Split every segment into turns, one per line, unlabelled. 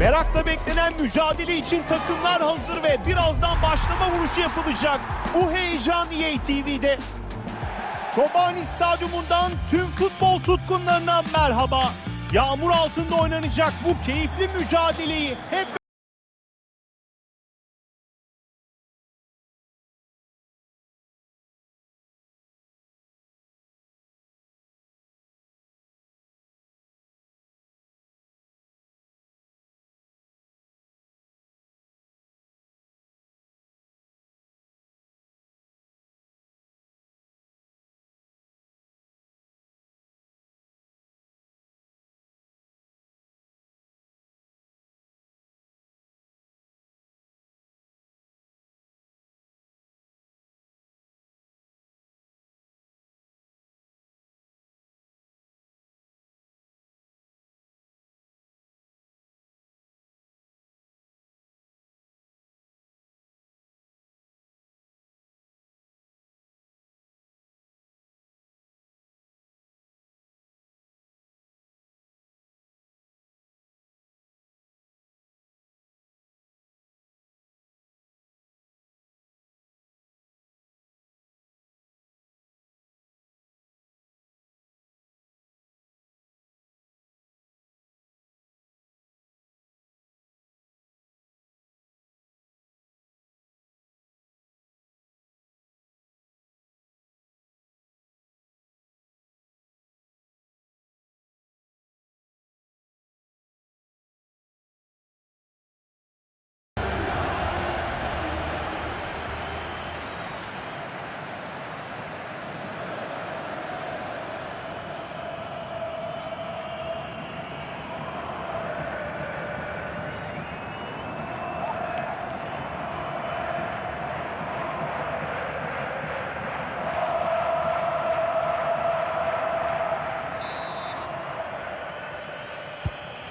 Merakla beklenen mücadele için takımlar hazır ve birazdan başlama vuruşu yapılacak. Bu heyecan EA TV'de. Çobani Stadyumundan tüm futbol tutkunlarına merhaba. Yağmur altında oynanacak bu keyifli mücadeleyi hep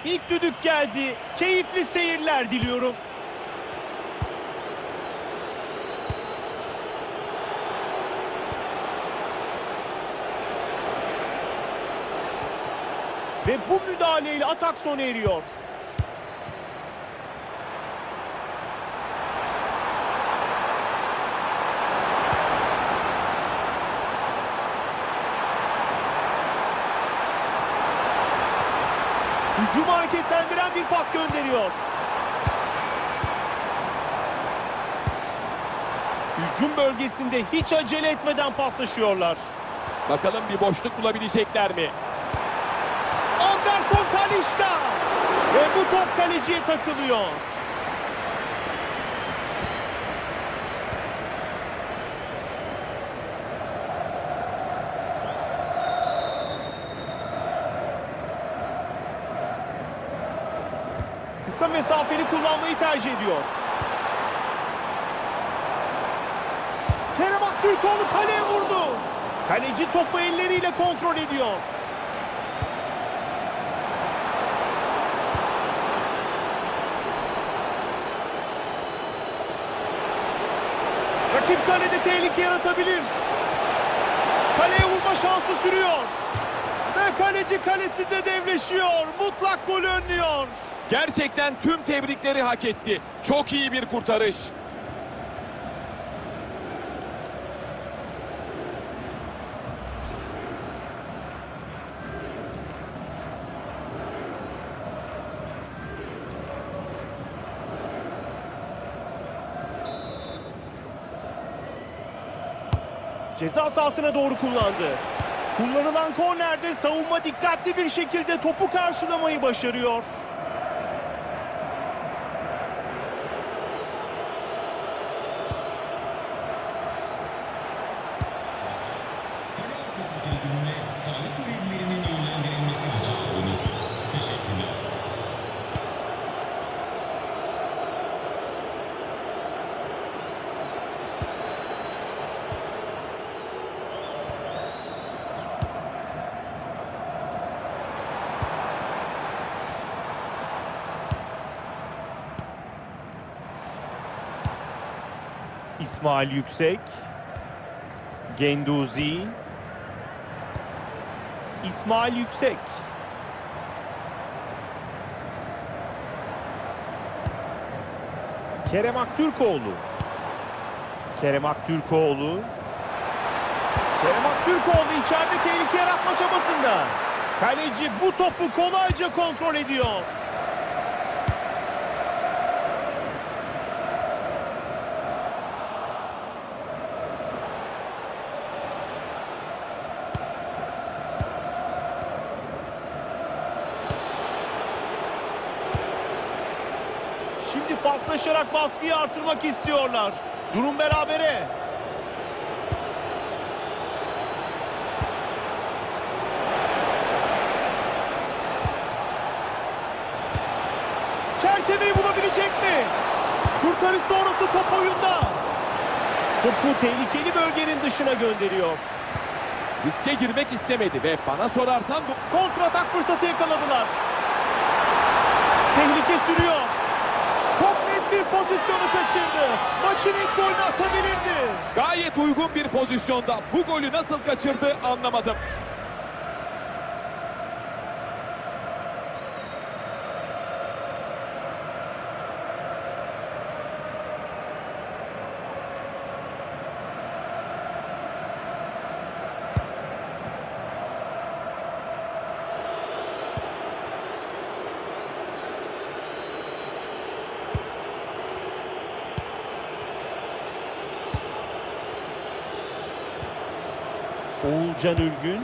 ilk düdük geldi. Keyifli seyirler diliyorum. Ve bu müdahaleyle atak sona eriyor. Pas gönderiyor. Hücum bölgesinde hiç acele etmeden paslaşıyorlar.
Bakalım bir boşluk bulabilecekler mi?
Anderson Talişka. Ve bu top kaleciye takılıyor. Kısa mesafeli kullanmayı tercih ediyor. Kerem Aktürkoğlu kaleye vurdu. Kaleci topu elleriyle kontrol ediyor. Rakip kalede tehlike yaratabilir. Kaleye vurma şansı sürüyor. Ve kaleci kalesinde devleşiyor. Mutlak golü önlüyor.
Gerçekten tüm tebrikleri hak etti. Çok iyi bir kurtarış.
Ceza sahasına doğru kullandı. Kullanılan kornerde savunma dikkatli bir şekilde topu karşılamayı başarıyor. İsmail Yüksek. Genduzi. İsmail Yüksek. Kerem Aktürkoğlu. Kerem Aktürkoğlu. Kerem Aktürkoğlu içeride tehlike yaratma çabasında. Kaleci bu topu kolayca kontrol ediyor. Şimdi paslaşarak baskıyı artırmak istiyorlar. Durum berabere. Çerçeveyi bulabilecek mi? Kurtarış sonrası top oyunda. Topu tehlikeli bölgenin dışına gönderiyor.
Riske girmek istemedi ve bana sorarsan bu
Kontratak fırsatı yakaladılar. Tehlike sürüyor. Pozisyonu kaçırdı. Maçın ilk golünü atabilirdi.
gayet uygun bir pozisyonda. Bu golü nasıl kaçırdı anlamadım.
Oğulcan Ülgün.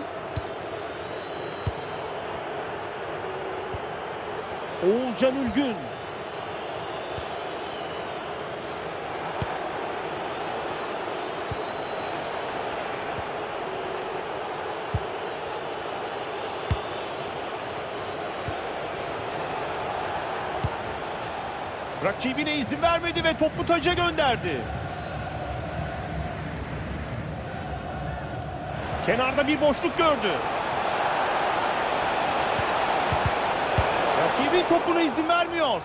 Oğulcan Ülgün. Rakibine izin vermedi ve topu taca gönderdi. Kenarda bir boşluk gördü. Rakibin topuna izin vermiyor.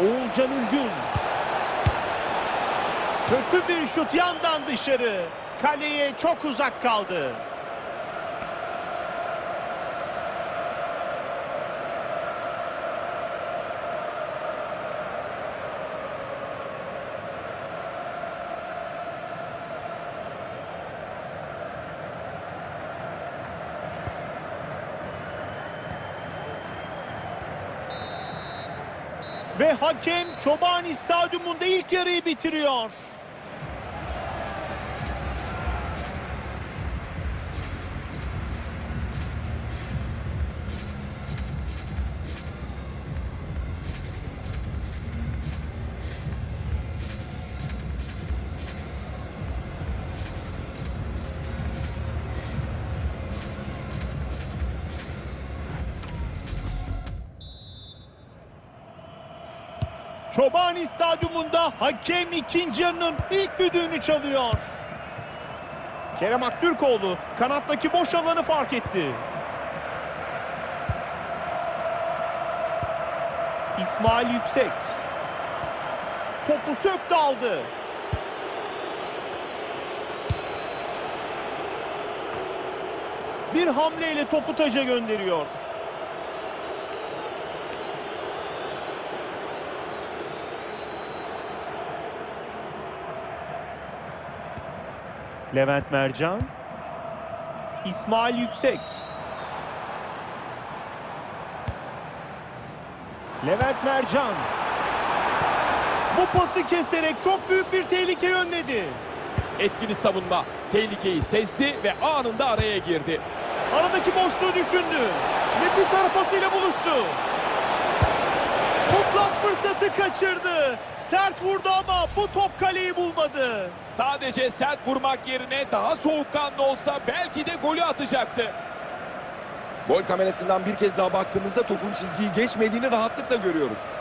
Oğulcan Ülgün. Kötü bir şut yandan dışarı. Kaleye çok uzak kaldı. Hakem Çobani Stadyumunda ilk yarıyı bitiriyor. Çobani Stadyumunda hakem ikinci yarının ilk düdüğünü çalıyor. Kerem Aktürkoğlu kanattaki boş alanı fark etti. İsmail Yüksek. Topu söktü aldı. Bir hamleyle topu taca gönderiyor. Levent Mercan. İsmail Yüksek. Levent Mercan. Bu pası keserek çok büyük bir tehlike önledi.
Etkili savunma. Tehlikeyi sezdi ve anında araya girdi.
Aradaki boşluğu düşündü. Nefis ara pasıyla buluştu. Mutlak fırsatı kaçırdı. Sert vurdu ama bu top kaleyi bulmadı.
Sadece sert vurmak yerine daha soğukkanlı olsa belki de golü atacaktı.
Gol kamerasından bir kez daha baktığımızda topun çizgiyi geçmediğini rahatlıkla görüyoruz.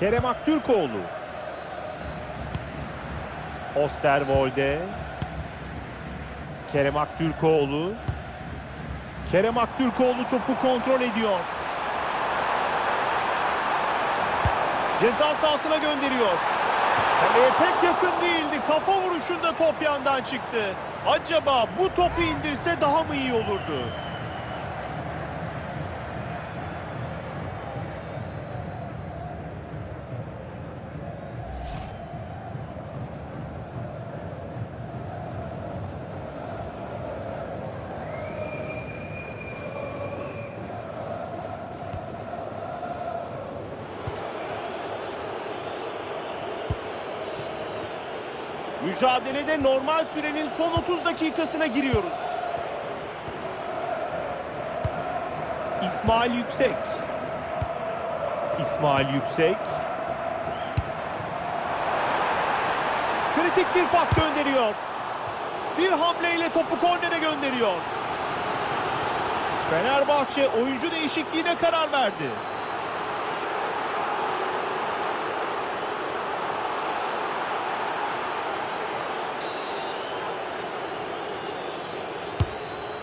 Kerem Aktürkoğlu. Osterwolde. Kerem Aktürkoğlu. Kerem Aktürkoğlu topu kontrol ediyor. Ceza sahasına gönderiyor. Kaleye pek yakın değildi. Kafa vuruşunda top yandan çıktı. Acaba bu topu indirse daha mı iyi olurdu? Mücadelede normal sürenin son 30 dakikasına giriyoruz. İsmail Yüksek. İsmail Yüksek. Kritik bir pas gönderiyor. Bir hamleyle topu kornere gönderiyor. Fenerbahçe oyuncu değişikliğine karar verdi.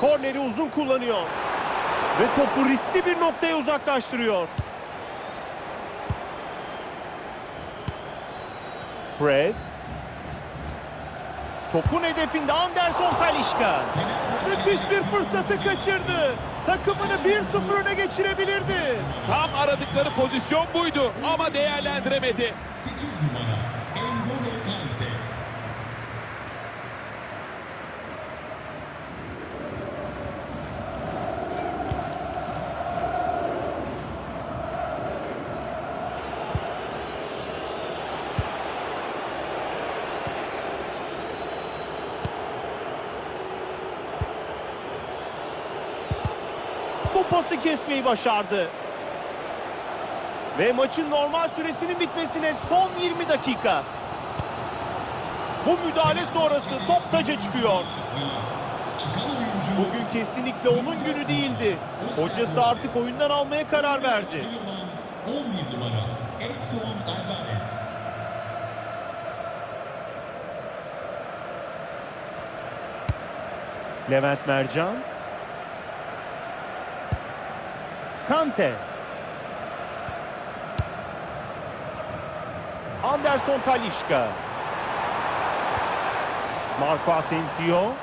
Korneri uzun kullanıyor. Ve topu riskli bir noktaya uzaklaştırıyor. Fred. Topun hedefinde Anderson Talişka. Müthiş bir fırsatı kaçırdı. Takımını 1-0 öne geçirebilirdi.
Tam aradıkları pozisyon buydu ama değerlendiremedi.
8 numara
Bu pası kesmeyi başardı. Ve maçın normal süresinin bitmesine son 20 dakika. Bu müdahale sonrası top taca çıkıyor. Bugün kesinlikle onun günü değildi. Hocası artık oyundan almaya karar verdi.
olan 11 numara Edson Alvarez.
Levent Mercan. Kante. Anderson Talişka. Marco Asensio.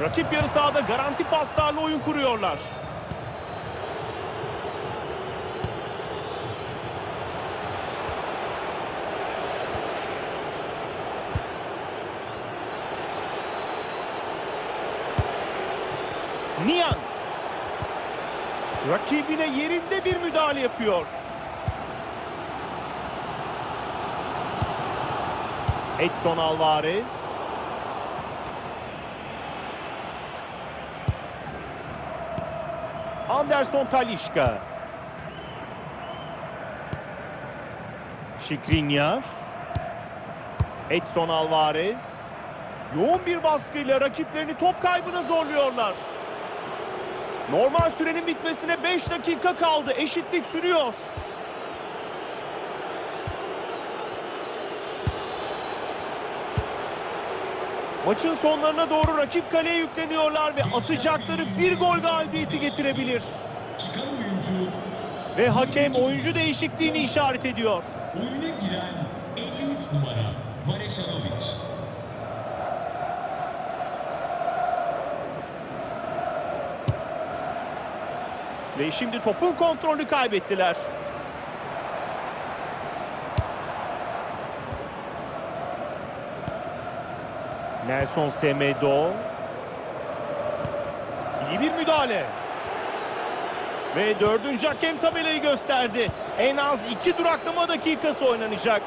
Rakip yarı sahada garanti paslarla oyun kuruyorlar. Niang. Rakibine yerinde bir müdahale yapıyor. Edson Alvarez. Anderson Talişka. Şikrinyar. Edson Alvarez. Yoğun bir baskıyla rakiplerini top kaybına zorluyorlar. Normal sürenin bitmesine 5 dakika kaldı. Eşitlik sürüyor. Maçın sonlarına doğru rakip kaleye yükleniyorlar ve atacakları bir gol galibiyeti getirebilir.
Oyuncu
Ve hakem oyuncu değişikliğini işaret ediyor.
oyuna giren 53 numara Marešanović.
Ve şimdi topun kontrolünü kaybettiler. Nelson Semedo. İyi bir müdahale. Ve dördüncü hakem tabelayı gösterdi. En az iki duraklama dakikası oynanacak.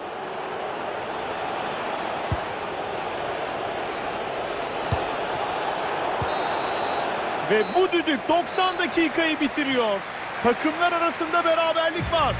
Ve bu düdük 90 dakikayı bitiriyor. Takımlar arasında beraberlik var.